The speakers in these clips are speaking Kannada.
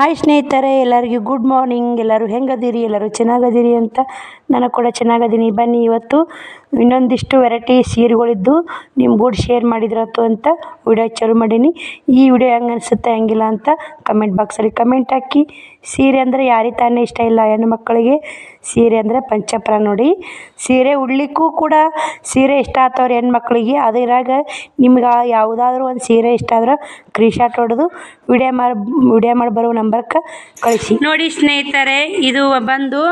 ಹಾಯ್ ಸ್ನೇಹಿತರೆ, ಎಲ್ಲರಿಗೂ ಗುಡ್ ಮಾರ್ನಿಂಗ್ ಎಲ್ಲರೂ ಹೆಂಗದಿರಿ? ಎಲ್ಲರೂ ಚೆನ್ನಾಗದಿರಿ ಅಂತ ನಾನು ಕೂಡ ಚೆನ್ನಾಗದೀನಿ. ಬನ್ನಿ ಇವತ್ತು ಇನ್ನೊಂದಿಷ್ಟು ವೆರೈಟಿ ಸೀರೆಗಳಿದ್ದು ನಿಮ್ಮ ಕೂಡ ಶೇರ್ ಮಾಡಿದ್ರಾತು ಅಂತ ವಿಡಿಯೋ ಚಾಲು ಮಾಡೀನಿ. ಈ ವಿಡಿಯೋ ಹೆಂಗೆ ಅನಿಸುತ್ತೆ, ಹೆಂಗಿಲ್ಲ ಅಂತ ಕಮೆಂಟ್ ಬಾಕ್ಸಲ್ಲಿ ಕಮೆಂಟ್ ಹಾಕಿ. ಸೀರೆ ಅಂದರೆ ಯಾರಿಗೆ ತಾನೇ ಇಷ್ಟ ಇಲ್ಲ, ಹೆಣ್ಣು ಮಕ್ಕಳಿಗೆ ಸೀರೆ ಅಂದರೆ ಪಂಚಪ್ರ ನೋಡಿ. ಸೀರೆ ಉಡ್ಲಿಕ್ಕೂ ಕೂಡ ಸೀರೆ ಇಷ್ಟ ಆತವ್ರಿ ಹೆಣ್ಮಕ್ಳಿಗೆ ಅದರಾಗ ನಿಮ್ಗೆ ಯಾವುದಾದ್ರೂ ಒಂದು ಸೀರೆ ಇಷ್ಟ ಆದ್ರೆ ಕ್ರೀಶಾಟ್ ಹೊಡೆದು ವಿಡಿಯೋ ಮಾಡಿ ವಿಡಿಯೋ ಮಾಡಿ ಬರೋ ನಂಬರ್ಕ ಕಳಿಸಿ. ನೋಡಿ ಸ್ನೇಹಿತರೆ, ಇದು ಬಂದು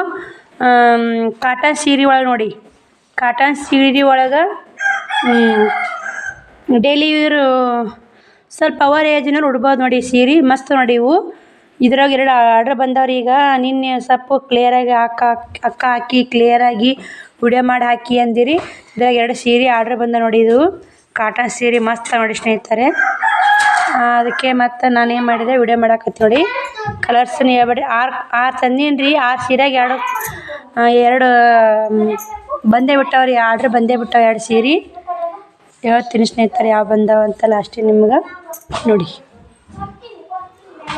ಕಾಟನ್ ಸೀರೆ ಒಳಗೆ ನೋಡಿ. ಕಾಟನ್ ಸೀರೆ ಒಳಗೆ ಡೈಲಿ ಇವರು ಸ್ವಲ್ಪ ಅವರ್ ಏಜ್ನವ್ರು ಉಡ್ಬೋದು ನೋಡಿ ಸೀರೆ, ಮಸ್ತ್ ನೋಡಿ ಇವು. ಇದ್ರಾಗ ಎರಡು ಆರ್ಡ್ರ್ ಬಂದವ್ರಿ ಈಗ, ನಿನ್ನೆ ಸೊಪ್ಪು ಕ್ಲಿಯರಾಗಿ ಅಕ್ಕ ಅಕ್ಕ ಹಾಕಿ ಕ್ಲಿಯರಾಗಿ ವಿಡಿಯೋ ಮಾಡಿ ಹಾಕಿ ಅಂದಿರಿ. ಇದ್ರಾಗ ಎರಡು ಸೀರೆ ಆರ್ಡ್ರ್ ಬಂದ ನೋಡಿ ಇದು. ಕಾಟನ್ ಸೀರೆ ಮಸ್ತ್ ನೋಡಿ ಸ್ನೇಹಿತರೆ. ಅದಕ್ಕೆ ಮತ್ತು ನಾನು ಏನು ಮಾಡಿದೆ ವಿಡಿಯೋ ಮಾಡಾಕತ್ತಿ ನೋಡಿ. ಕಲರ್ಸ್ ಹೇಳ್ಬೇಡಿ ಆರು ಆರು ತಂದೀನಿ ರೀ ಆರು ಸೀರೆಗೆ ಎರಡು ಎರಡು ಬಂದೇ ಬಿಟ್ಟವ್ರಿ ಆರ್ಡ್ರ್ ಬಂದೇ ಬಿಟ್ಟಾವ ಎರಡು ಸೀರೆ. ಹೇಳ್ತೀನಿ ಸ್ನೇಹಿತರೆ, ಯಾವ ಬಂದವ ಅಂತ ಲಾಸ್ಟಿಗೆ ನಿಮ್ಗೆ. ನೋಡಿ.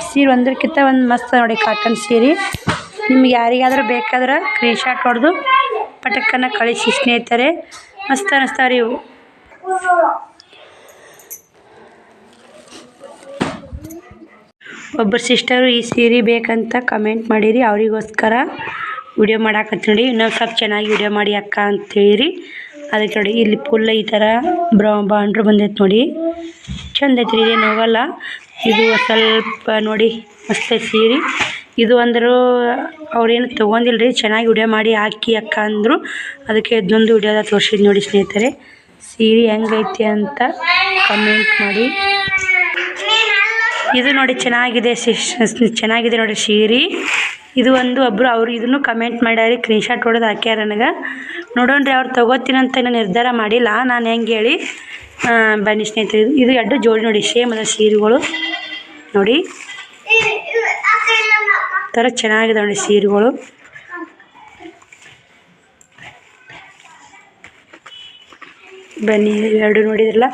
ಸೀರೆ ಒಂದಕ್ಕಿಂತ ಒಂದು ಮಸ್ತ್ ನೋಡಿ ಕಾಟನ್ ಸೀರೆ. ನಿಮ್ಗೆ ಯಾರಿಗಾದ್ರೂ ಬೇಕಾದ್ರೆ ಸ್ಕ್ರೀನ್ಶಾಟ್ ಹೊಡೆದು ಪಟಕ್ಕನ್ನು ಕಳಿಸಿ ಸ್ನೇಹಿತರೆ. ಮಸ್ತ್ ಅನ್ನಿಸ್ತಾವ್ರಿ ಇವು. ಒಬ್ಬರು ಸಿಸ್ಟರು ಈ ಸೀರೆ ಬೇಕಂತ ಕಮೆಂಟ್ ಮಾಡಿರಿ, ಅವರಿಗೋಸ್ಕರ. ವಿಡಿಯೋ ಮಾಡಾಕತ್ತಿ ನೋಡಿ. ಇನ್ನೊಂದು ಸ್ವಲ್ಪ ಚೆನ್ನಾಗಿ ವಿಡಿಯೋ ಮಾಡಿ ಅಕ್ಕ ಅಂತೇಳಿರಿ ಅದಕ್ಕೆ ನೋಡಿ, ಇಲ್ಲಿ ಫುಲ್ ಈ ಥರ ಬ್ರೌ ಬಾಂಡ್ರು ಬಂದೈತೆ ನೋಡಿ. ಚಂದ ಐತ್ರಿ, ಇದೇನು ಹೋಗಲ್ಲ. ಇದು ಸ್ವಲ್ಪ ನೋಡಿ, ಮಸ್ತ್ ಸೀರೆ. ಇದು ಅಂದರೂ ಅವ್ರೇನು ತೊಗೊಂಡಿಲ್ಲ ರೀ ಚೆನ್ನಾಗಿ ವಿಡಿಯೋ ಮಾಡಿ ಹಾಕಿ ಅಕ್ಕ ಅಂದರು. ಅದಕ್ಕೆ ಇದೊಂದು ವಿಡಿಯೋದ ತೋರಿಸಿದ್ ನೋಡಿ ಸ್ನೇಹಿತರೆ. ಸೀರೆ ಹೆಂಗೈತಿ ಅಂತ ಕಮೆಂಟ್ ಮಾಡಿ. ಇದು ನೋಡಿ ಚೆನ್ನಾಗಿದೆ ಚೆನ್ನಾಗಿದೆ ನೋಡಿ ಸೀರೆ. ಇದು ಒಂದು ಒಬ್ಬರು ಅವ್ರು ಇದನ್ನು ಕಮೆಂಟ್ ಮಾಡ್ಯಾರಿ ಸ್ಕ್ರೀನ್ಶಾಟ್ ಹೊಡೆದು ಹಾಕ್ಯಾರ ನನಗೆ. ನೋಡೋಣ್ರಿ ಅವ್ರು ತೊಗೋತೀನಂತ ಏನು ನಿರ್ಧಾರ ಮಾಡಿಲ್ಲ. ನಾನು ಹೆಂಗೆ ಹೇಳಿ ಬನ್ನಿ ಸ್ನೇಹಿತರೆ, ಇದು- ಇದು ಎರಡು ಜೋಡಿ ನೋಡಿ ಸೇಮ್ ಅದ ಸೀರೆಗಳು. ನೋಡಿ. ಥರ ಚೆನ್ನಾಗಿದೆ ನೋಡಿ ಸೀರೆಗಳು. ಬನ್ನಿ, ಎರಡು ನೋಡಿದ್ರಲ್ಲ.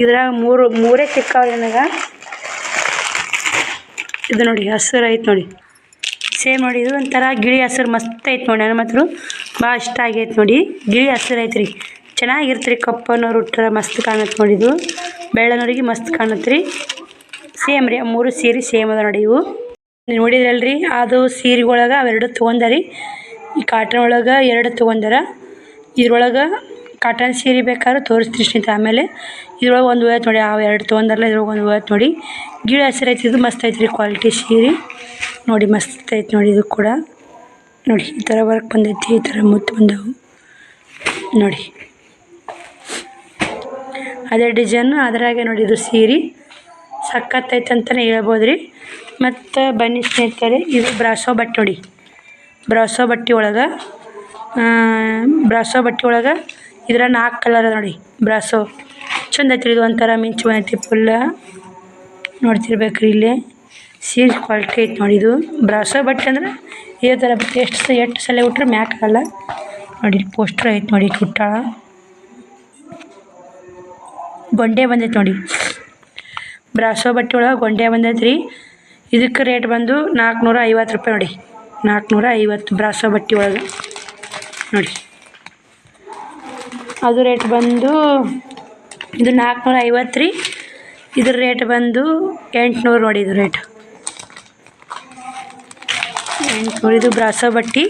ಇದ್ರಾಗ ಮೂರು ಮೂರೇ ಸಿಕ್ಕಾವ್ರಿ ನನಗೆ. ಇದು ನೋಡಿ, ಹಸಿರು ಐತೆ ನೋಡಿ. ಸೇಮ್ ನೋಡಿ ಇದು ಒಂಥರ ಗಿಳಿ ಹಸಿರು ಮಸ್ತ್ ಐತೆ ನೋಡಿ ನನ್ನ ಮಾತ್ರ. ಭಾಳ ಇಷ್ಟ ಆಗೈತೆ ನೋಡಿ. ಗಿಳಿ ಹಸಿರು ಐತ್ರಿ. ರೀ ಚೆನ್ನಾಗಿರ್ತೀರಿ ಕಪ್ಪನವ್ರು ಉಟ್ರೆ ಮಸ್ತ್ ಕಾಣುತ್ತೆ ನೋಡಿ ಇದು. ಬೆಳ್ಳನವ್ರಿಗೆ ಮಸ್ತ್ ಕಾಣತ್ತೆ ರೀ ಸೇಮ್ ರೀ ಮೂರು ಸೀರೆ ಸೇಮ್ ಅದ ನೋಡಿ ಇವು. ನೋಡಿದ್ರಲ್ರಿ, ಅದು ಸೀರೆಗೊಳಗೆ ಅವೆರಡು ತೊಗೊಂಡಾರಿ. ಈ ಕಾಟನ್ ಒಳಗೆ ಎರಡು ತೊಗೊಂಡಾರ. ಇದ್ರೊಳಗೆ ಕಾಟನ್ ಸೀರೆ ಬೇಕಾದ್ರೆ ತೋರಿಸ್ತೀನಿ ಸ್ನೇಹಿತರೆ. ಆಮೇಲೆ ಇದ್ರೊಳಗೆ ಒಂದು ಹೋಯ್ತು ನೋಡಿ, ಆ ಎರಡು ತೊಗೊಂಡಲ್ಲ ಇದ್ರೊಳಗೆ ಒಂದು ಹೋಯ್ತು ನೋಡಿ. ಗಿಡ ಹಸಿರು ಐತಿ, ಇದು ಮಸ್ತ್ ಐತ್ರಿ ಕ್ವಾಲಿಟಿ ಸೀರೆ. ನೋಡಿ, ಮಸ್ತ್ ಐತೆ ನೋಡಿ, ಇದು ಕೂಡ. ನೋಡಿ, ಈ ಥರ ವರ್ಕ್ ಬಂದೈತಿ, ಈ ಥರ ಮುತ್ತು ಬಂದವು. ನೋಡಿ. ಅದೇ ಡಿಸೈನು ಅದರಾಗೆ ನೋಡಿ, ಇದು ಸೀರೆ. ಸಖತ್ತೈತೆ ಅಂತಲೇ ಹೇಳ್ಬೋದು ರೀ ಮತ್ತು ಬನ್ನಿ ಸ್ನೇಹಿತರೆ, ಇದು ಬ್ರಾಸೋ ಬಟ್ಟೆ ನೋಡಿ. ಬ್ರಾಸೋ ಬಟ್ಟೆ ಒಳಗೆ ಬ್ರಾಸೋ ಬಟ್ಟೆ ಒಳಗೆ ಇದ್ರ ನಾಲ್ಕು ಕಲರ್ ಅದ ನೋಡಿ. ಬ್ರಾಸೋ. ಚಂದ ಐತ್ರಿ ಇದು ಒಂಥರ ಮಿಂಚು ಬಂದೈತಿ ಫುಲ್ಲ ನೋಡ್ತಿರ್ಬೇಕ್ರಿ ಇಲ್ಲಿ. ಸೀರೆ ಕ್ವಾಲಿಟಿ ಐತೆ ನೋಡಿ ಇದು. ಬ್ರಾಸೋ ಬಟ್ಟೆ ಅಂದ್ರೆ ಇದೇ ಥರ ಬಟ್ಟೆ ಎಷ್ಟು ಸ ಎಷ್ಟು ಸಲ ಉಟ್ರೆ ಮ್ಯಾಕ್ ಆಗಲ್ಲ. ನೋಡಿ ಪೋಸ್ಟರ್ ಐತೆ ನೋಡಿ ಕುಟ್ಟಾಳ. ಗೊಂಡೆ ಬಂದೈತೆ ನೋಡಿ. ಬ್ರಾಸೋ ಬಟ್ಟೆ ಒಳಗೆ ಗೊಂಡೆ ಬಂದೈತೆ ರೀ ಇದಕ್ಕೆ ರೇಟ್ ಬಂದು ನಾಲ್ಕುನೂರ ಐವತ್ತು ರೂಪಾಯಿ ನೋಡಿ. ನಾಲ್ಕುನೂರ ಐವತ್ತು ಬ್ರಾಸೋ ಬಟ್ಟೆ ಒಳಗೆ. ನೋಡಿ. ಅದು ರೇಟ್ ಬಂದು ಇದು ನಾಲ್ಕುನೂರ ಐವತ್ತು ರೀ. ಇದ್ರ ರೇಟ್ ಬಂದು ಎಂಟುನೂರು ನೋಡಿ ಇದು ರೇಟ್ ಎಂಟುನೂರು ಇದು ಬ್ರಾಸೋ ಬಟ್ಟೆ.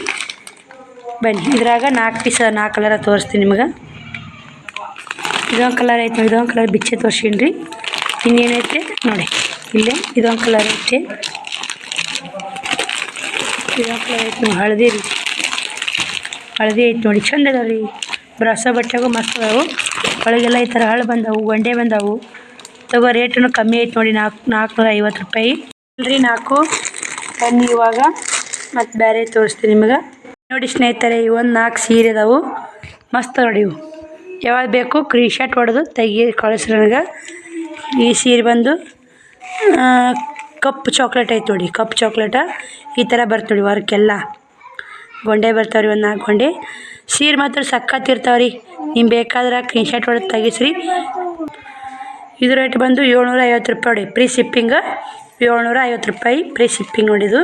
ಬನ್ನಿ, ಇದ್ರಾಗ ನಾಲ್ಕು ಪೀಸ ನಾಲ್ಕು ಕಲರ ತೋರಿಸ್ತೀನಿ ನಿಮ್ಗೆ. ಇದೊಂದು ಕಲರ್ ಐತೆ, ಇದೊಂದು ಕಲರ್ ಬಿಚ್ಚೆ ತೋರ್ಸೀನಿ ರೀ ಇನ್ನೇನೈತೆ? ನೋಡಿ, ಇಲ್ಲೇ ಇದೊಂದು ಕಲರ್ ಐತೆ. ಇದೊಂದು ಕಲರ್ ಐತೆ ನೋಡಿ ಹಳದಿ ರೀ ಹಳದಿ ಐತೆ ನೋಡಿ, ಚಂದ ಅದಾವ ರೀ ಬ್ರಾಸ ಬಟ್ಟೆಗೂ ಮಸ್ತ್ ಅದಾವು. ಒಳಗೆಲ್ಲ ಈ ಥರ ಹಳು ಬಂದವು, ಗೊಂಡೆ ಬಂದವು. ತಗೋ ರೇಟೂ ಕಮ್ಮಿ ಐತೆ ನೋಡಿ ನಾಲ್ಕು ನಾಲ್ಕುನೂರ ಐವತ್ತು ರೂಪಾಯಿ. ರೀ ನಾಲ್ಕು ಬನ್ನಿ ಇವಾಗ. ಮತ್ತು ಬೇರೆ ತೋರಿಸ್ತೀನಿ ನಿಮಗೆ. ನೋಡಿ ಸ್ನೇಹಿತರೆ ಒಂದು ನಾಲ್ಕು ಸೀರೆ ಅದಾವು. ಮಸ್ತ್ ನೋಡಿ ಇವು. ಯಾವಾಗ ಬೇಕು ಕ್ರೀಶರ್ಟ್ ಹೊಡೆದು ತೆಗಿ, ಕಳಿಸ್ರಿ ನನಗೆ. ಈ ಸೀರೆ ಬಂದು ಕಪ್ ಚಾಕ್ಲೇಟ್ ಐತೆ ನೋಡಿ, ಕಪ್ ಚಾಕ್ಲೇಟ ಈ ಥರ ಬರ್ತೀವಿ ವರ್ಕೆಲ್ಲ. ವರ್ಕ್ ಗೊಂಡೆ ಬರ್ತಾವ್ರಿ ಒಂದು ನಾಲ್ಕು ಗೊಂಡೆ. ಸೀರೆ ಮಾತ್ರ ಸಖತ್ ಇರ್ತಾವೆ ರೀ ನಿಮ್ಗೆ ಬೇಕಾದ್ರೆ ಕ್ರೀನ್ಶಾಟ್ ಹೊಡೆದು ತೆಗಿಸ್ರಿ. ಇದು ರೇಟ್ ಬಂದು ಏಳ್ನೂರ ಐವತ್ತು ರೂಪಾಯಿ ನೋಡಿ ಫ್ರೀ ಶಿಪ್ಪಿಂಗ್ ಏಳ್ನೂರ ಐವತ್ತು ರೂಪಾಯಿ. ಫ್ರೀ ಶಿಪ್ಪಿಂಗ್ ನೋಡಿದು.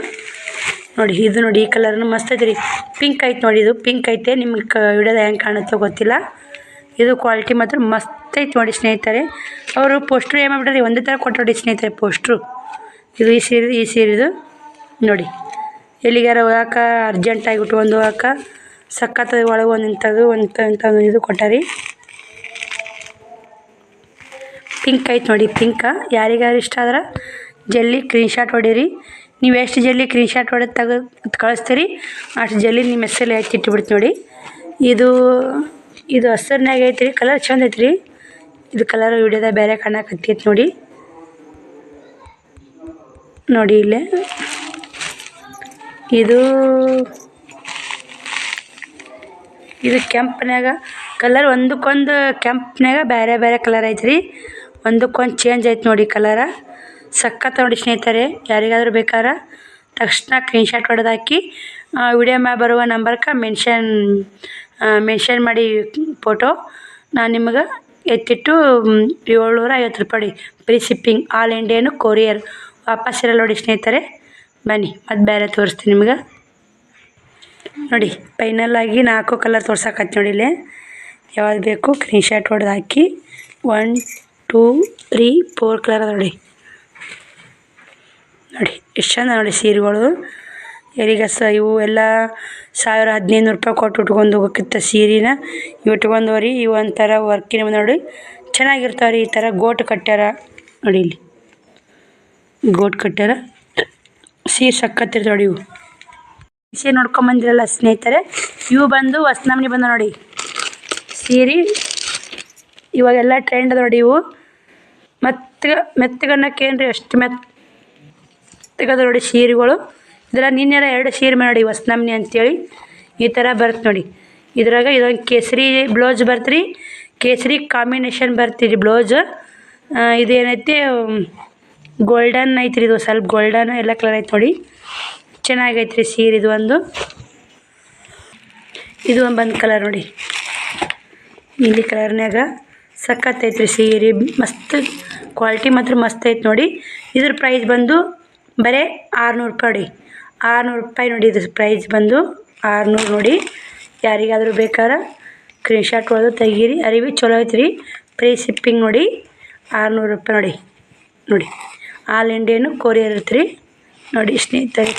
ನೋಡಿ, ಇದು ನೋಡಿ, ಈ ಕಲರ್ನು ಮಸ್ತ್ ಐತೆ ರೀ ಪಿಂಕ್ ಐತೆ ನೋಡಿ ಇದು. ಪಿಂಕ್ ಐತೆ. ನಿಮ್ಗೆ ಕ ಹೆಂಗೆ ಕಾಣುತ್ತೋ ಗೊತ್ತಿಲ್ಲ. ಇದು ಕ್ವಾಲಿಟಿ ಮಾತ್ರ ಮಸ್ತ್ ಐತೆ ನೋಡಿ ಸ್ನೇಹಿತರೆ. ಅವರು ಪೋಸ್ಟ್ರು ಏನು ಒಂದೇ ಥರ ಕೊಟ್ಟು ಸ್ನೇಹಿತರೆ ಪೋಸ್ಟ್ರು ಇದು ಈ ಸೀರೆ ಈ ಸೀರೆದು. ನೋಡಿ, ಎಲ್ಲಿಗಾರ ಹೋಗಾಕ ಅರ್ಜೆಂಟಾಗಿ ಉಟ್ಕೊಂಡು ಹೋಗಾಕ ಸಖತ್ ಒಳಗೆ ಒಂದು ಇಂಥದ್ದು ಒಂದು ಇಂಥದ್ದು ಇದು ಕೊಟ್ಟಾರಿ. ಪಿಂಕ್ ಐತೆ ನೋಡಿ ಪಿಂಕ ಯಾರಿಗಾರು ಇಷ್ಟ ಆದ್ರೆ ಜಲ್ದಿ ಕ್ರೀನ್ ಶಾಟ್ ಹೊಡೀರಿ. ನೀವು ಎಷ್ಟು ಜಲ್ದಿ ಕ್ರೀನ್ ಶಾಟ್ ಹೊಡೆದು ತೆಗೆದು ಕಳಿಸ್ತೀರಿ, ಅಷ್ಟು ಜಲ್ದಿ ನಿಮ್ಮ ಹೆಸರಲ್ಲಿ ಹಾಕಿ ಇಟ್ಬಿಡ್ತು ನೋಡಿ. ಇದು ಇದು ಹಸ್ರನ್ಯಾಗ ಐತ್ರಿ ಕಲರ್ ಚಂದ ಐತ್ರಿ. ಇದು ಕಲರ್ ವಿಡಿಯೋದ ಬೇರೆ ಕಾಣಕತ್ತೈತೆ ನೋಡಿ. ನೋಡಿ ಇಲ್ಲೇ. ಇದು ಇದು ಕೆಂಪ್ನ್ಯಾಗ ಕಲರ್ ಒಂದಕ್ಕೊಂದು ಕೆಂಪ್ನ್ಯಾಗ ಬೇರೆ ಬೇರೆ ಕಲರ್ ಐತ್ರಿ. ಒಂದಕ್ಕೊಂದು ಚೇಂಜ್ ಐತೆ ನೋಡಿ ಕಲರ. ಸಖತ್ ನೋಡಿ ಸ್ನೇಹಿತರೆ, ಯಾರಿಗಾದ್ರೂ ಬೇಕಾರ, ತಕ್ಷಣ ಸ್ಕ್ರೀನ್ ಶಾಟ್ ಹೊಡೆದು ಹಾಕಿ ವಿಡಿಯೋ ಮ್ಯಾಗ ಬರುವ ನಂಬರ್ಗೆ ಮೆನ್ಷನ್ ಮೆನ್ಷನ್ ಮಾಡಿ ಫೋಟೋ ನಾನು ನಿಮ್ಗೆ ಎತ್ತಿಟ್ಟು ಏಳ್ನೂರ ಐವತ್ತು ರೂಪಾಯಿ free shipping all Indian courier ವಾಪಸ್ ಇರಲ್ಲ ನೋಡಿ ಸ್ನೇಹಿತರೆ. ಬನ್ನಿ, ಮತ್ತು ಬೇರೆ ತೋರಿಸ್ತೀನಿ ನಿಮ್ಗೆ. ನೋಡಿ ಫೈನಲ್ ಆಗಿ ನಾಲ್ಕು ಕಲರ್ ತೋರ್ಸಕತ್ತಿ ನೋಡಿ ಇಲ್ಲಿ. ಯಾವ್ದು ಬೇಕು ಸ್ಕ್ರೀನ್ ಶಾಟ್ ಹೊಡೆದು ಹಾಕಿ. One two three four colour ಅದ ನೋಡಿ. ನೋಡಿ, ಎಷ್ಟು ಚಂದ ನೋಡಿ ಸೀರೆಗಳು. ಯಾರಿಗೆ ಸ ಇವು ಎಲ್ಲ ಸಾವಿರ ಹದಿನೈದು ರೂಪಾಯಿ ಕೊಟ್ಟು ಉಟ್ಕೊಂಡು ಹೋಗೋಕ್ಕಿಂತ ಸೀರೆನ ಇವು ಉಟ್ಕೊಂಡವ್ರಿ ಇವು ಒಂಥರ ವರ್ಕಿನ ನೋಡಿ. ಚೆನ್ನಾಗಿರ್ತಾವೆ ರೀ ಈ ಥರ ಗೋಟ್ ಕಟ್ಟ್ಯಾರ ನೋಡಿ ಇಲ್ಲಿ. ಗೋಟ್ ಕಟ್ಟ್ಯಾರ ಸೀರೆ ಸಕ್ಕತ್ತಿರ್ತಾವೆ ನೋಡಿ ಇವು. ಸೀರೆ ನೋಡ್ಕೊಂಬಂದಿರಲ್ಲ ಸ್ನೇಹಿತರೆ. ಇವು ಬಂದು ಹೊಸ್ನಮ್ನಿ ಬಂದ ನೋಡಿ. ಸೀರೆ ಇವಾಗೆಲ್ಲ ಟ್ರೆಂಡ್ ಅದ ನೋಡಿ ಇವು. ಮೆತ್ತಗ ಮೆತ್ತಗನ್ನಕ್ಕೆ ಏನು ರೀ ಅಷ್ಟು ಮೆತ್ತಗದ ನೋಡಿ ಸೀರೆಗಳು. ಇದರ ನಿನ್ನೆಲ್ಲ ಎರಡು ಸೀರೆ ನೋಡಿ ಹೊಸ್ನಮ್ನಿ ಅಂತೇಳಿ. ಈ ಥರ ಬರುತ್ತೆ ನೋಡಿ. ಇದ್ರಾಗ ಇದೊಂದು ಕೇಸರಿ ಬ್ಲೌಸ್ ಬರ್ತೀರಿ. ಕೇಸರಿ ಕಾಂಬಿನೇಷನ್ ಬರ್ತೀರಿ ಬ್ಲೌಸ್. ಇದೇನೈತಿ ಗೋಲ್ಡನ್ ಐತ್ರಿ ಇದು. ಸ್ವಲ್ಪ ಗೋಲ್ಡನ್ ಎಲ್ಲ ಕಲರ್ ಐತೆ ನೋಡಿ. ಚೆನ್ನಾಗೈತೆ ರೀ ಸೀರೆ ಇದು ಒಂದು. ಇದು ಒಂದು ಬಂದು ಕಲರ್ ನೋಡಿ. ನೀಲಿ ಕಲರ್ನಾಗ ಸಖತ್ ರೀ ಸೀರೆ, ಮಸ್ತ್ ಕ್ವಾಲಿಟಿ ಮಾತ್ರ ಮಸ್ತ್ ಐತೆ ನೋಡಿ. ಇದ್ರ ಪ್ರೈಸ್ ಬಂದು ಬರೇ ಆರುನೂರು ರೂಪಾಯಿ ನೋಡಿ. ಆರುನೂರು ರೂಪಾಯಿ ನೋಡಿ ಇದ್ರ ಪ್ರೈಸ್ ಬಂದು ಆರುನೂರು ನೋಡಿ. ಯಾರಿಗಾದರೂ ಬೇಕಾರ ಸ್ಕ್ರೀನ್ ಶಾಟ್ ಹೊಡೆದು ತೆಗೀರಿ. ಅರಿವಿ ಚಲೋ ಐತ್ರಿ. ಫ್ರೀ ಶಿಪ್ಪಿಂಗ್ ನೋಡಿ ಆರುನೂರು ರೂಪಾಯಿ ನೋಡಿ. ನೋಡಿ. ಆಲ್ ಇಂಡಿಯನು ಕೊರಿಯರ್ ಇರ್ತೀರಿ ನೋಡಿ ಸ್ನೇಹಿತರೆ.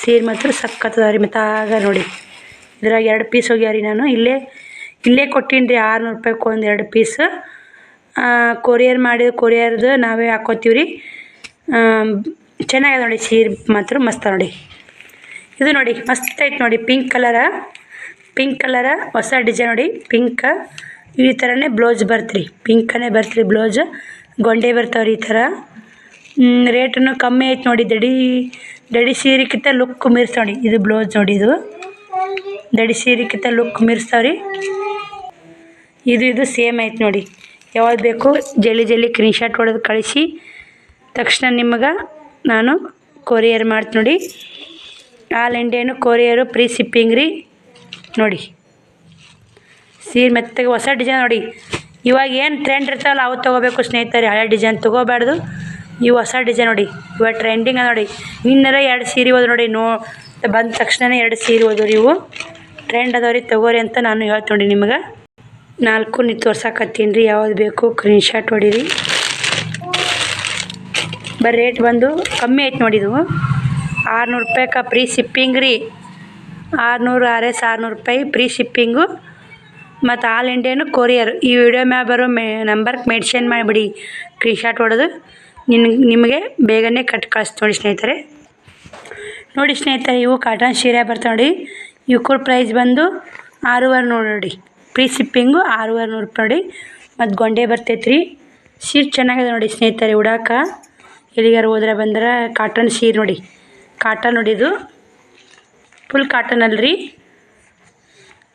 ಸೀರೆ ಮಾತ್ರ ಅದಾವ ರೀ ಆಗ ನೋಡಿ. ಇದ್ರಾಗ ಎರಡು ಪೀಸ್ ರೀ ನಾನು. ಇಲ್ಲೇ ಇಲ್ಲೇ ಕೊಟ್ಟೀನಿ ರೀ ಆರುನೂರು ರೂಪಾಯ್ಗೆ ಒಂದು ಎರಡು ಪೀಸ್ ಕೊರಿಯರ್ ಮಾಡಿದ ಕೊರಿಯರ್ದು ನಾವೇ ಹಾಕೋತೀವಿ ರೀ ಚೆನ್ನಾಗಿದೆ ನೋಡಿ ಸೀರೆ ಮಾತ್ರ, ಮಸ್ತ ನೋಡಿ. ಇದು ನೋಡಿ, ಮಸ್ತ್ ಐತೆ ನೋಡಿ ಪಿಂಕ್ ಕಲರ ಪಿಂಕ್ ಕಲರ ಹೊಸ ಡಿಸೈನ್ ನೋಡಿ ಪಿಂಕ್ ಈ ಥರನೇ ಬ್ಲೌಸ್ ಬರ್ತೀರಿ. ಪಿಂಕನೇ ಬರ್ತೀರಿ ಬ್ಲೌಸ್ ಗೊಂಡೆ ಬರ್ತಾವ್ರಿ ಈ ಥರ ರೇಟನ್ನು ಕಮ್ಮಿ ಐತೆ ನೋಡಿ ದಡಿ. ದಡಿ ಸೀರೆಕ್ಕಿಂತ ಲುಕ್ ಮಿರ್ಸೋಡಿ ಇದು ಬ್ಲೌಸ್ ನೋಡಿ ಇದು. ದಡಿ ಸೀರೆಕ್ಕಿಂತ ಲುಕ್ ಮೀರ್ಸ್ತಾವ್ರಿ ಇದು ಇದು ಸೇಮ್ ಐತೆ ನೋಡಿ. ಯಾವಾಗ ಬೇಕು ಜಲ್ಲಿ ಜಲ್ದಿ ಸ್ಕ್ರೀನ್ ಶಾಟ್ ಹೊಡೆದು ಕಳಿಸಿ. ತಕ್ಷಣ ನಿಮಗೆ ನಾನು ಕೊರಿಯರ್ ಮಾಡ್ತೀನಿ ನೋಡಿ. ಆಲ್ ಇಂಡಿಯಾನು ಕೊರಿಯರು ಫ್ರೀ ಶಿಪ್ಪಿಂಗ್ ರೀ ನೋಡಿ. ಸೀರೆ ಮೆತ್ತಗೆ ಹೊಸ ಡಿಸೈನ್ ನೋಡಿ. ಇವಾಗ ಏನು ಟ್ರೆಂಡ್ ಇರ್ತಾವಲ್ಲ, ಅವು ತೊಗೋಬೇಕು ಸ್ನೇಹಿತರೆ. ಹಳೆ ಡಿಸೈನ್ ತೊಗೋಬಾರ್ದು. ಇವು ಹೊಸ ಡಿಸೈನ್ ನೋಡಿ, ಇವಾಗ ಟ್ರೆಂಡಿಂಗ್ ನೋಡಿ. ಇನ್ನರ ಎರಡು ಸೀರೆ ಹೋದ್ರು ನೋಡಿ, ನೋ, ಬಂದ ತಕ್ಷಣನೇ ಎರಡು ಸೀರೆ ಹೋದವ್ರಿ ಇವು. ಟ್ರೆಂಡ್ ಅದಾವ್ರಿ ತಗೋರಿ ಅಂತ ನಾನು ಹೇಳ್ತೀನಿ ನಿಮಗೆ. ನಾಲ್ಕು ನೀವು ತೋರ್ಸಕತ್ತೀನಿ ರೀ, ಯಾವ್ದು ಬೇಕು ಸ್ಕ್ರೀನ್ ಶಾಟ್ ಹೊಡೀರಿ. ಬರೀ ರೇಟ್ ಬಂದು ಕಮ್ಮಿ ಐತೆ ನೋಡಿ ಇದು. ಆರುನೂರು ರೂಪಾಯಿಗೆ ಫ್ರೀ ಶಿಪ್ಪಿಂಗ್ ರೀ. ಆರುನೂರು ಆರ್ ಎಸ್ ಆರುನೂರು ರೂಪಾಯಿ ಫ್ರೀ ಶಿಪ್ಪಿಂಗು ಮತ್ತು ಆಲ್ ಇಂಡಿಯಾನು ಕೊರಿಯರ್. ಈ ವಿಡಿಯೋ ಮ್ಯಾಗ ಬರೋ ಮೆ ನಂಬರ್ಗೆ ಮೆನ್ಷನ್ ಮಾಡಿಬಿಡಿ. ಸ್ಕ್ರೀನ್ ಶಾಟ್ ಹೊಡೆದು. ನಿನ್, ನಿಮಗೆ ಬೇಗನೆ ಕಟ್ ಕಳಿಸ್ತು ನೋಡಿ ಸ್ನೇಹಿತರೆ. ನೋಡಿ ಸ್ನೇಹಿತರೆ, ಇವು ಕಾಟನ್ ಸೀರೆ ಬರ್ತಾವೆ ನೋಡಿ. ಇವಕ್ಕೂ ಪ್ರೈಸ್ ಬಂದು ಆರೂವರೆ ನೋಡಿ ಫ್ರೀ ಸಿಪ್ಪಿಂಗು ಆರೂವರೆ ನೂರು ರೂಪಾಯಿ ನೋಡಿ ಮತ್ತು ಗೊಂಡೆ ಬರ್ತೈತೆ ರೀ ಸೀರೆ ಚೆನ್ನಾಗಿದೆ ನೋಡಿ ಸ್ನೇಹಿತರೆ, ಉಡಾಕ. ಎಲ್ಲಿಗಾರ ಹೋದ್ರೆ ಬಂದ್ರೆ ಕಾಟನ್ ಸೀರೆ ನೋಡಿ. ಕಾಟನ್ ನೋಡಿ ಇದು. ಫುಲ್ ಕಾಟನ್ ಅಲ್ರಿ.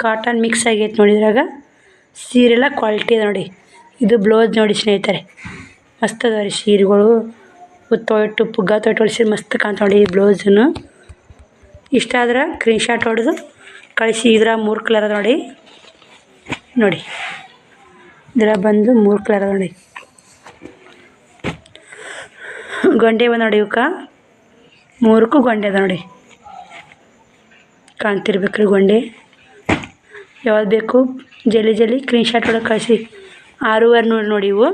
ಕಾಟನ್ ಮಿಕ್ಸ್ ಆಗೈತೆ ನೋಡಿದ್ರಾಗ ಸೀರೆಲ್ಲ ಕ್ವಾಲಿಟಿ ಇದೆ ನೋಡಿ. ಇದು ಬ್ಲೌಸ್ ನೋಡಿ ಸ್ನೇಹಿತರೆ. ಮಸ್ತ್ ಅದಾವ ರೀ ಸೀರೆಗಳು ತೊಟ್ಟು ಪುಗ್ಗ ತೊಟ್ಟು ಹೊಲ್ಸಿದ್ರೆ ಮಸ್ತ್ ಕಾಣ್ತಾವ ಈ ಬ್ಲೌಸನ್ನು ಇಷ್ಟ ಆದ್ರೆ ಕ್ರೀನ್ ಶಾಟ್ ಹೊಡೆದು ಕಳಿಸಿ. ಇದ್ರ ಮೂರು ಕಲರ್ ಅದ ನೋಡಿ. ನೋಡಿ. ಇದ್ರ ಬಂದು ಮೂರು ಕಲರ್ ಅದ ನೋಡಿ. ಗೊಂಡೆ ಬಂದು ನೋಡಿ ಇವಕ್ಕೆ. ಮೂರಕ್ಕೂ ಗೊಂಡೆ ಅದ ನೋಡಿ. ಕಾಣ್ತಿರ್ಬೇಕ್ರಿ ಗೊಂಡೆ. ಯಾವ್ದು ಬೇಕು? ಜಲ್ಲಿ ಜಲ್ಲಿ ಕ್ರೀನ್ ಶಾಟ್ ಒಳಗೆ ಕಳಿಸಿ. ಆರೂವರೆ ನೋಡಿ ನೋಡಿ ಇವು.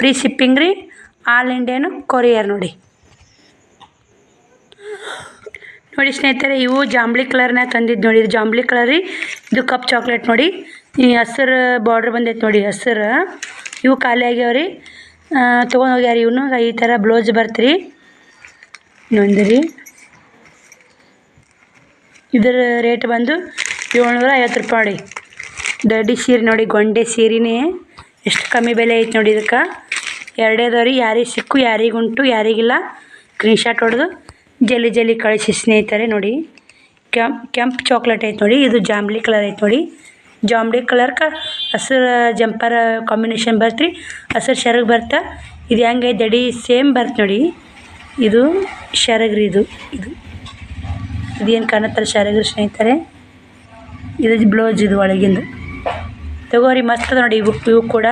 ಫ್ರೀ ಶಿಪ್ಪಿಂಗ್ ರೀ. ಆಲ್ ಇಂಡಿಯಾನು ಕೊರಿಯರ್ ನೋಡಿ. ನೋಡಿ ಸ್ನೇಹಿತರೆ, ಇವು ಜಾಂಬ್ಳಿ ಕಲರ್ನ ತಂದಿದ್ದು ನೋಡಿ. ಇದು ಜಾಂಬ್ಳಿ ಕಲರ್ ರೀ. ಇದು ಕಪ್ ಚಾಕ್ಲೇಟ್ ನೋಡಿ. ಈ ಹಸಿರು ಬಾರ್ಡ್ರ್ ಬಂದೈತೆ ನೋಡಿ ಹಸಿರು. ಇವು ಖಾಲಿ ಆಗ್ಯಾವ ರೀ. ತೊಗೊಂಡು ಹೋಗ್ಯಾರ ಇವನು. ಈ ಥರ ಬ್ಲೌಸ್ ಬರ್ತೀರಿ ಇನ್ನೊಂದು ರೀ ಇದರ ರೇಟ್ ಬಂದು ಏಳ್ನೂರ ಐವತ್ತು ರೂಪಾಯಿ ದೊಡ್ಡ ಸೀರೆ ನೋಡಿ, ಗೊಂಡೆ ಸೀರೆನೇ. ಎಷ್ಟು ಕಮ್ಮಿ ಬೆಲೆ ಐತೆ ನೋಡಿ ಇದಕ್ಕೆ. ಎರಡೇ ಅದಾವ ರೀ ಯಾರಿಗೆ ಸಿಕ್ಕು, ಯಾರಿಗುಂಟು, ಯಾರಿಗಿಲ್ಲ ಸ್ಕ್ರೀನ್ ಶಾಟ್ ಹೊಡೆದು ಜಲ್ಲಿ ಜಲ್ಲಿ ಕಳಿಸಿ ಸ್ನೇಹಿತರೆ ನೋಡಿ. ಕೆಂಪ್ ಕೆಂಪು ಚಾಕ್ಲೇಟ್ ಐತೆ ನೋಡಿ, ಇದು ಜಾಂಬ್ಲಿ ಕಲರ್ ಐತೆ ನೋಡಿ. ಜಾಂಬ್ಲಿ ಕಲರ್ಕ ಹಸಿರು ಜಂಪರ್ ಕಾಂಬಿನೇಷನ್ ಬರ್ತ್ರಿ, ಹಸಿರು ಶರಗ್ ಬರ್ತಾ. ಇದು ಹೆಂಗೆ, ದಡಿ ಸೇಮ್ ಬರ್ತ ನೋಡಿ. ಇದು ಶರಗ್ರಿ ಇದು ಇದು. ಇದೇನು ಕಾಣತ್ತಲ್ಲ ಶರಗ್ರಿ ಸ್ನೇಹಿತರೆ. ಇದು ಬ್ಲೌಸ್ ಇದು ಒಳಗಿಂದು. ತಗೋರಿ, ಮಸ್ತ್ ನೋಡಿ, ಇವು ಇವು ಕೂಡ.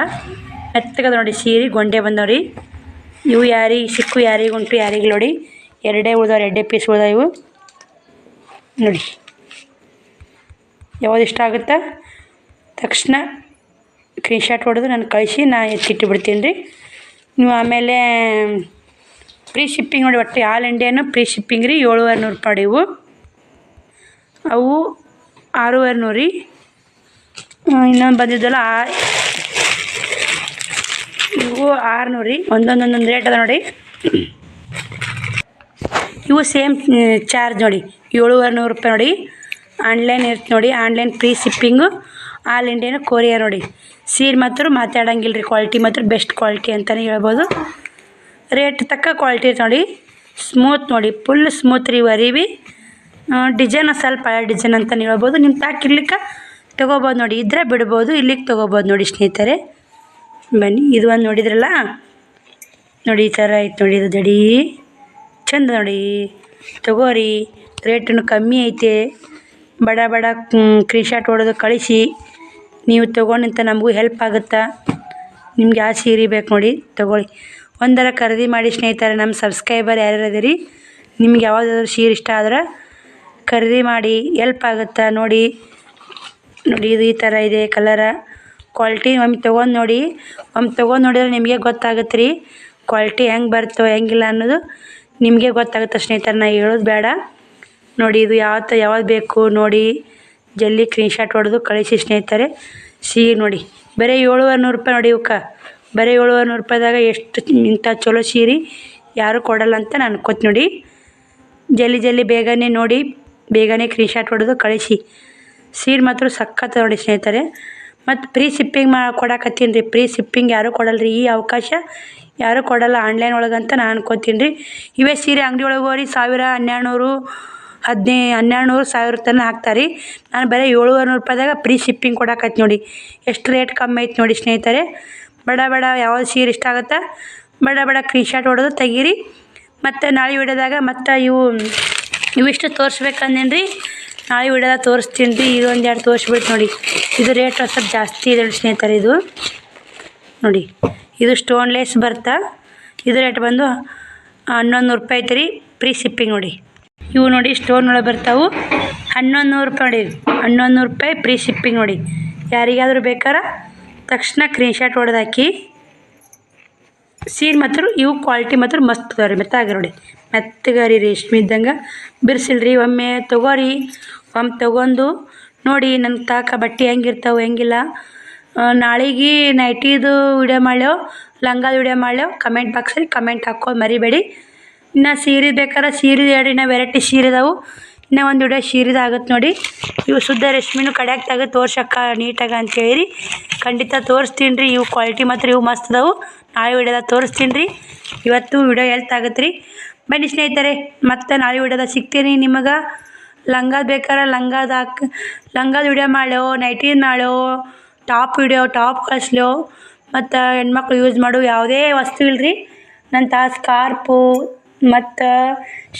ಮೆತ್ತಗದ ನೋಡಿ ಸೀರೆ, ಗೊಂಡೆ ಬಂದವ್ರಿ ಇವು ಯಾರಿಗೆ ಸಿಕ್ಕು ಯಾರಿಗೆ ಉಂಟು ಯಾರಿಗೆ ನೋಡಿ. ಎರಡೇ ಉಳ್ದವ್ರು ಎರಡೇ ಪೀಸ್ ಉಳ್ದಾವ ಇವು. ನೋಡಿ. ಯಾವ್ದು ಇಷ್ಟ ಆಗುತ್ತಾ? ತಕ್ಷಣ ಸ್ಕ್ರೀನ್ ಶಾಟ್ ಹೊಡೆದು ನಾನು ಕಳಿಸಿ, ನಾ ಎತ್ತಿಟ್ಟು ಬಿಡ್ತೀನಿ ರೀ. ನೀವು ಆಮೇಲೆ ಫ್ರೀ ಶಿಪ್ಪಿಂಗ್ ನೋಡಿ, ಒಟ್ಟು ಆಲ್ ಇಂಡಿಯಾನು ಫ್ರೀ ಶಿಪ್ಪಿಂಗ್ ರೀ, ಏಳುವರೆ ನೂರು ರೂಪಾಯಿ ಇವು. ಅವು ಆರೂವರೆ ನೂರು ರೀ. ಇನ್ನೊಂದು ಬಂದಿದ್ದಲ್ಲ, ಆ ಇವು ಆರುನೂರು ರೀ ಒಂದೊಂದೊಂದೊಂದು ರೇಟ್ ಅದ ನೋಡಿ ಇವು ಸೇಮ್ ಚಾರ್ಜ್ ನೋಡಿ. ಏಳುವರೆ ನೂರು ರೂಪಾಯಿ ನೋಡಿ. ಆನ್ಲೈನ್ ಇರ್ತ ನೋಡಿ. ಆನ್ಲೈನ್ ಫ್ರೀ ಶಿಪ್ಪಿಂಗು ಆಲ್ ಇಂಡಿಯಾನು ಕೊರಿಯರ್ ನೋಡಿ. ಸೀರೆ ಮಾತ್ರ ಮಾತಾಡಂಗಿಲ್ಲ ರೀ ಕ್ವಾಲಿಟಿ ಮಾತ್ರ ಬೆಸ್ಟ್ ಕ್ವಾಲಿಟಿ ಅಂತಲೇ ಹೇಳ್ಬೋದು. ರೇಟ್ ತಕ್ಕ ಕ್ವಾಲಿಟಿ ನೋಡಿ. ಸ್ಮೂತ್ ನೋಡಿ. ಫುಲ್ ಸ್ಮೂತ್ ರೀ ವರಿವಿ ಡಿಸೈನ್ ಸ್ವಲ್ಪ ಹಳೆ ಡಿಸೈನ್ ಅಂತಲೇ ಹೇಳ್ಬೋದು. ನಿಮ್ಮ ತಾಕಿರ್ಲಿಕ್ಕೆ ತೊಗೋಬೋದು ನೋಡಿ. ಇದ್ರೆ ಬಿಡ್ಬೋದು. ಇಲ್ಲಿಗೆ ತೊಗೋಬೋದು ನೋಡಿ ಸ್ನೇಹಿತರೆ. ಬನ್ನಿ, ಇದು ಒಂದು ನೋಡಿದ್ರಲ್ಲ? ನೋಡಿ, ಈ ಥರ ಐತೆ ನೋಡಿ, ಇದು ದಡಿ. ಚಂದ ನೋಡಿ. ತಗೋರಿ ರೇಟನ್ನು ಕಮ್ಮಿ ಐತೆ. ಬಡ ಬಡ ಕ್ರೀಶಾಟ್ ಶಾಟ್ ಹೊಡೆದು ಕಳಿಸಿ. ನೀವು ತೊಗೊಂಡಂತ ನಮಗೂ ಹೆಲ್ಪ್ ಆಗುತ್ತಾ? ನಿಮ್ಗೆ ಯಾವ ಸೀರೆ ಬೇಕು ನೋಡಿ ತೊಗೊಳ್ಳಿ ಒಂದರ ಖರೀದಿ ಮಾಡಿ ಸ್ನೇಹಿತರೆ ನಮ್ಮ ಸಬ್ಸ್ಕ್ರೈಬರ್ ಯಾರ್ಯಾರು ಅದೀರಿ ನಿಮ್ಗೆ ಯಾವುದಾದ್ರು ಸೀರೆ ಇಷ್ಟ ಆದ್ರೆ ಖರೀದಿ ಮಾಡಿ ಎಲ್ಪ್ ಆಗುತ್ತಾ ನೋಡಿ. ನೋಡಿ, ಇದು ಈ ಥರ ಇದೆ ಕಲರ ಕ್ವಾಲಿಟಿ ಒಮ್ಮೆ ತೊಗೊಂಡು ನೋಡಿ. ಒಮ್ಮೆ ತೊಗೊಂಡು ನೋಡಿದ್ರೆ ನಿಮಗೆ ಗೊತ್ತಾಗುತ್ತೆ ರೀ. ಕ್ವಾಲಿಟಿ ಹೆಂಗೆ ಬರ್ತವೆ ಹೆಂಗಿಲ್ಲ ಅನ್ನೋದು ನಿಮಗೆ ಗೊತ್ತಾಗುತ್ತೆ ಸ್ನೇಹಿತರೆ, ನಾ ಹೇಳೋದು ಬೇಡ. ನೋಡಿ, ಇದು ಯಾವತ್ತು ಯಾವ್ದು ಬೇಕು ನೋಡಿ. ಜಲ್ದಿ ಸ್ಕ್ರೀನ್ ಶಾಟ್ ಹೊಡೆದು ಕಳಿಸಿ ಸ್ನೇಹಿತರೆ. ಸಿಹಿ ನೋಡಿ. ಬರೀ ಏಳುವರೆ ನೂರು ರೂಪಾಯಿ ನೋಡಿ ಇವಕ್ಕೆ. ಬರೀ ಏಳುವರೆ ನೂರು ರೂಪಾಯಿದಾಗ ಎಷ್ಟು ಇಂಥ ಚಲೋ ಸೀರೆ ಯಾರೂ ಕೊಡಲ್ಲ ಅಂತ ನಾನು ಅನ್ಕೋತ ನೋಡಿ. ಜಲ್ದಿ ಜಲ್ದಿ ಬೇಗನೆ ನೋಡಿ. ಬೇಗನೆ ಸ್ಕ್ರೀನ್ ಶಾಟ್ ಹೊಡೆದು ಕಳಿಸಿ. ಸೀರೆ ಮಾತ್ರ ಸಖತ್ ನೋಡಿ ಸ್ನೇಹಿತರೆ. ಮತ್ತು ಫ್ರೀ ಶಿಪ್ಪಿಂಗ್ ಮಾ ಕೊಡಕತ್ತೀನಿ ರೀ. ಫ್ರೀ ಶಿಪ್ಪಿಂಗ್ ಯಾರೂ ಕೊಡಲ್ಲ ರೀ ಈ ಅವಕಾಶ ಯಾರೂ ಕೊಡಲ್ಲ ಆನ್ಲೈನ್ ಒಳಗೆ ಅಂತ ನಾನು ಅನ್ಕೋತೀನಿ ರೀ ಇವೇ ಸೀರೆ ಅಂಗಡಿ ಒಳಗೆ ಹೋಗ್ರಿ. ಸಾವಿರ ಹನ್ನೆರಡು ನೂರು ಹದಿನೈ ಹನ್ನೆರಡು ನೂರು ಸಾವಿರ ತನಕ ಹಾಕ್ತಾರೆ. ನಾನು ಬರೀ ಏಳುವರೆ ನೂರು ರೂಪಾಯಿದಾಗ ಫ್ರೀ ಶಿಪ್ಪಿಂಗ್ ಕೊಡಕತ್ತಿ ನೋಡಿ. ಎಷ್ಟು ರೇಟ್ ಕಮ್ಮಿ ಐತೆ ನೋಡಿ ಸ್ನೇಹಿತರೆ. ಬಡ ಬಡ ಯಾವ್ದು ಸೀರೆ ಇಷ್ಟ ಆಗುತ್ತಾ? ಬಡ ಬಡ ಸ್ಕ್ರೀನ್ ಶಾಟ್ ಹೊಡೆದು ತೆಗೀರಿ. ಮತ್ತು ನಾಳೆ ವಿಡಿಯೋದಾಗ ಮತ್ತು ಇವು, ಇವಿಷ್ಟು ತೋರಿಸ್ಬೇಕಂದೇನು ರೀ ನಾಳೆ ವಿಡಿಯೋದಾಗ ತೋರಿಸ್ತೀನಿ. ರೀ ಇದೊಂದು ಎರಡು ತೋರಿಸ್ಬಿಟ್ಟು ನೋಡಿ. ಇದು ರೇಟ್ ಸ್ವಲ್ಪ ಜಾಸ್ತಿ ಇದೆ ಸ್ನೇಹಿತರೆ ಇದು. ನೋಡಿ, ಇದು ಸ್ಟೋನ್ಲೆಸ್ ಬರ್ತಾ ಇದು ರೇಟ್ ಬಂದು ಹನ್ನೊಂದು ನೂರು ರೂಪಾಯಿ ಐತೆ ರೀ ಫ್ರೀ ಶಿಪ್ಪಿಂಗ್ ನೋಡಿ. ಇವು ನೋಡಿ ಸ್ಟೋನ್ ಒಳಗೆ ಬರ್ತಾವು. ಹನ್ನೊಂದು ನೂರು ರೂಪಾಯಿ ನೋಡಿ ಹನ್ನೊಂದು ನೂರು ರೂಪಾಯಿ ಫ್ರೀ ಶಿಪ್ಪಿಂಗ್ ನೋಡಿ. ಯಾರಿಗಾದರೂ ಬೇಕಾರೆ ತಕ್ಷಣ ಸ್ಕ್ರೀನ್ ಶಾಟ್ ಹೊಡೆದು ಹಾಕಿ. ಸೀರೆ ಮಾತ್ರ, ಇವು ಕ್ವಾಲಿಟಿ ಮಾತ್ರ ಮಸ್ತ್ ಅದಾವೆ ರೀ, ಮೆತ್ತಾಗ ನೋಡಿ. ಮೆತ್ತಗರಿ ರೇಷ್ಮೆ ಇದ್ದಂಗೆ. ಬಿರ್ಸಿಲ್ರಿ, ಒಮ್ಮೆ ತಗೋರಿ. ಒಮ್ಮೆ ತೊಗೊಂಡು ನೋಡಿ ನನ್ನ ತಾಕ ಬಟ್ಟೆ ಹೆಂಗಿರ್ತಾವೆ, ಹೆಂಗಿಲ್ಲ. ನಾಳೆಗೆ ನೈಟಿದು ವಿಡಿಯೋ ಮಾಡ್ಯೋ ಲಂಗದ ವಿಡಿಯೋ ಮಾಡ್ಯೋ ಕಮೆಂಟ್ ಬಾಕ್ಸಲ್ಲಿ ಕಮೆಂಟ್ ಹಾಕೋದು ಮರಿಬೇಡಿ. ಇನ್ನು ಸೀರೆ ಬೇಕಾದ್ರೆ ಸೀರೆ ಎರಡು, ಇನ್ನು ವೆರೈಟಿ ಸೀರೆ ಇದಾವೆ ಇನ್ನೂ ಒಂದು ವಿಡಿಯೋ ಸೀರೆದು ಆಗುತ್ತೆ ನೋಡಿ. ಇವು ಶುದ್ಧ ರೇಷ್ಮೆನೂ ಕಡೆ ತೆಗೆದು ತೋರ್ಸಕ್ಕ ನೀಟಾಗ ಅಂತೇಳಿ ರೀ ಖಂಡಿತ ತೋರಿಸ್ತೀನಿ ರೀ ಇವು ಕ್ವಾಲಿಟಿ ಮಾತ್ರ, ಇವು ಮಸ್ತ್ ಅದಾವೆ. ನಾಳೆ ವಿಡಿಯೋದಾಗ ತೋರಿಸ್ತೀನಿ ರೀ. ಇವತ್ತು ವಿಡಿಯೋ ಎಲ್ತ್ ಆಗುತ್ತೆ ರೀ ಬನ್ನಿ ಸ್ನೇಹಿತರೆ, ಮತ್ತೆ ನಾಳೆ ವಿಡಿಯೋದಾಗ ಸಿಗ್ತೀನಿ ನಿಮಗೆ. ಲಂಗ ಬೇಕಾರೆ ಲಂಗದ ಹಾಕಿ, ಲಂಗದ ವಿಡಿಯೋ ಮಾಡ್ಯೋ ನೈಟಿದು ಮಾಡೋ ಟಾಪ್ ವಿಡಿಯೋ, ಟಾಪ್ ಕಳಿಸ್ಲೋ, ಮತ್ತು ಹೆಣ್ಮಕ್ಳು ಯೂಸ್ ಮಾಡೋ ಯಾವುದೇ ವಸ್ತು ನನ್ನ ತಾ ಸ್ಕಾರ್ಪು, ಮತ್ತು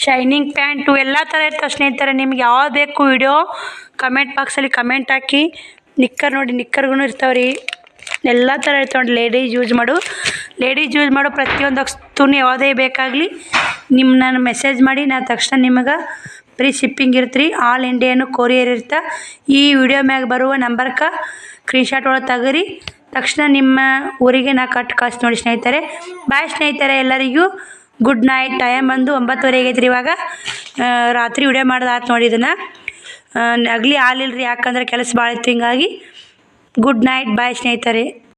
ಶೈನಿಂಗ್ ಪ್ಯಾಂಟು ಎಲ್ಲ ಥರ ಇರ್ತವೆ ಸ್ನೇಹಿತರೆ, ನಿಮ್ಗೆ ಯಾವ್ದು ಬೇಕು ವಿಡಿಯೋ ಕಮೆಂಟ್ ಬಾಕ್ಸಲ್ಲಿ ಕಮೆಂಟ್ ಹಾಕಿ. ನಿಕ್ಕರ್ ನೋಡಿ ನಿಕ್ಕರ್ಗೂ ಇರ್ತಾವೆ ರೀ ಎಲ್ಲ ಥರ ಇರ್ತಾವೆ ಲೇಡೀಸ್ ಯೂಸ್ ಮಾಡು. ಲೇಡೀಸ್ ಯೂಸ್ ಮಾಡೋ ಪ್ರತಿಯೊಂದು ವಸ್ತುನು ಯಾವುದೇ ಬೇಕಾಗಲಿ ನಿಮ್ಮ ನಾನು ಮೆಸೇಜ್ ಮಾಡಿ ನಾ ತಕ್ಷಣ ನಿಮಗೆ ಫ್ರೀ ಶಿಪ್ಪಿಂಗ್ ಇರುತ್ತೆ ಆಲ್ ಇಂಡಿಯಾನು ಕೊರಿಯರ್ ಇರ್ತಾ. ಈ ವಿಡಿಯೋ ಮ್ಯಾಗ ಬರುವ ನಂಬರ್ಗೆ ಸ್ಕ್ರೀನ್ಶಾಟ್ ಒಳಗೆ ತೆಗೀರಿ. ತಕ್ಷಣ ನಿಮ್ಮ ಊರಿಗೆ ನಾ ಕಟ್ ಕಳ್ಸಿ ನೋಡಿ ಸ್ನೇಹಿತರೆ. ಬಾಯ್ ಸ್ನೇಹಿತರೆ ಎಲ್ಲರಿಗೂ. ಗುಡ್ ನೈಟ್ ಟೈಮ್ ಬಂದು ಒಂಬತ್ತುವರೆ ರೀ ಇವಾಗ. ರಾತ್ರಿ ವಿಡಿಯೋ ಮಾಡ್ದಾತು ನೋಡಿ ಇದನ್ನು. ಅಗ್ಲಿ ರೀ ಯಾಕಂದ್ರೆ ಕೆಲಸ ಭಾಳ ಇತ್ತು ಹಿಂಗಾಗಿ. ಗುಡ್ ನೈಟ್ ಬಾಯ್ ಸ್ನೇಹಿತರೆ.